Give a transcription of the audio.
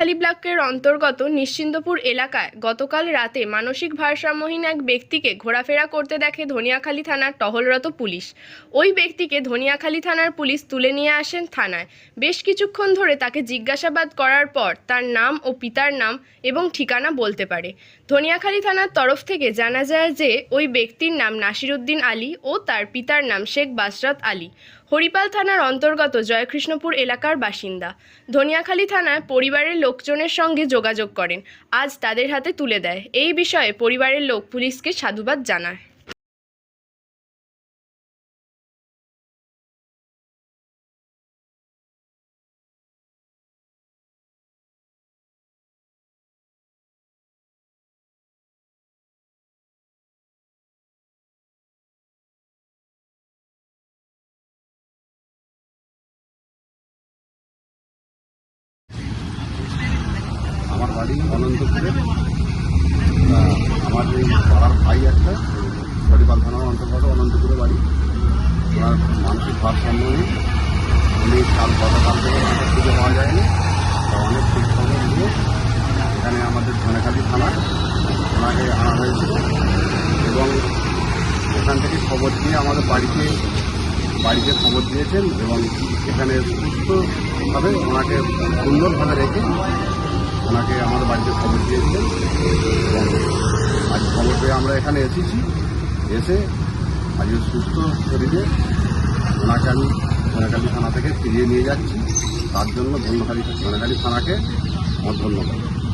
খালি ব্লকের অন্তর্গত নিশ্চিন্দপুর এলাকায় গতকাল রাতে মানসিক ভারসাম্যহীন এক ব্যক্তিকে ঘোরাফেরা করতে দেখে ধনিয়াখালী থানার টহলরত পুলিশ। ওই ব্যক্তিকে ধনিয়াখালী থানার পুলিশ তুলে নিয়ে আসেন থানায়। বেশ কিছুক্ষণ ধরে তাকে জিজ্ঞাসাবাদ করার পর তার নাম ও পিতার নাম এবং ঠিকানা বলতে পারে। ধনিয়াখালী থানার তরফ থেকে জানা যায় যে, ওই ব্যক্তির নাম নাসিরুদ্দিন আলী ও তার পিতার নাম শেখ বাসরাত আলী। হরিপাল থানার অন্তর্গত জয়কৃষ্ণপুর এলাকার বাসিন্দা। ধনিয়াখালী থানায় পরিবারের লোকজনের সঙ্গে যোগাযোগ করেন। আজ তাদের হাতে তুলে দেয়। এই বিষয়ে পরিবারের লোক পুলিশকে সাধুবাদ জানায়। আমার বাড়ি অনন্তপুরে। আমার এই পাড়ার ভাই একটা হরিপাল থানার অন্তর্গত অনন্তপুরে বাড়ি। ওনার মানসিক ভারসাম্য নেই। উনি কাল গতকাল থেকে ওনাকে খুঁজে পাওয়া যায়নি। অনেক খবর নিয়ে এখানে আমাদের ধনেখালি থানা ওনাকে আনা হয়েছিল। এবং ওখান থেকে খবর দিয়ে আমাদের বাড়িতে বাড়িতে খবর দিয়েছেন এবং এখানে সুস্থভাবে ওনাকে সুন্দরভাবে রেখে ওনাকে আমাদের বাড়িতে খবর দিয়েছিলেন। এবং আজ খবর পেয়ে আমরা এখানে এসেছি। এসে আজ সুস্থ শরীরে ওনাকে আমি সোনাকালী থানা থেকে ফিরিয়ে নিয়ে যাচ্ছি। তার জন্য ধন্যবাদ। সোনাকালী থানাকে আমার ধন্যবাদ।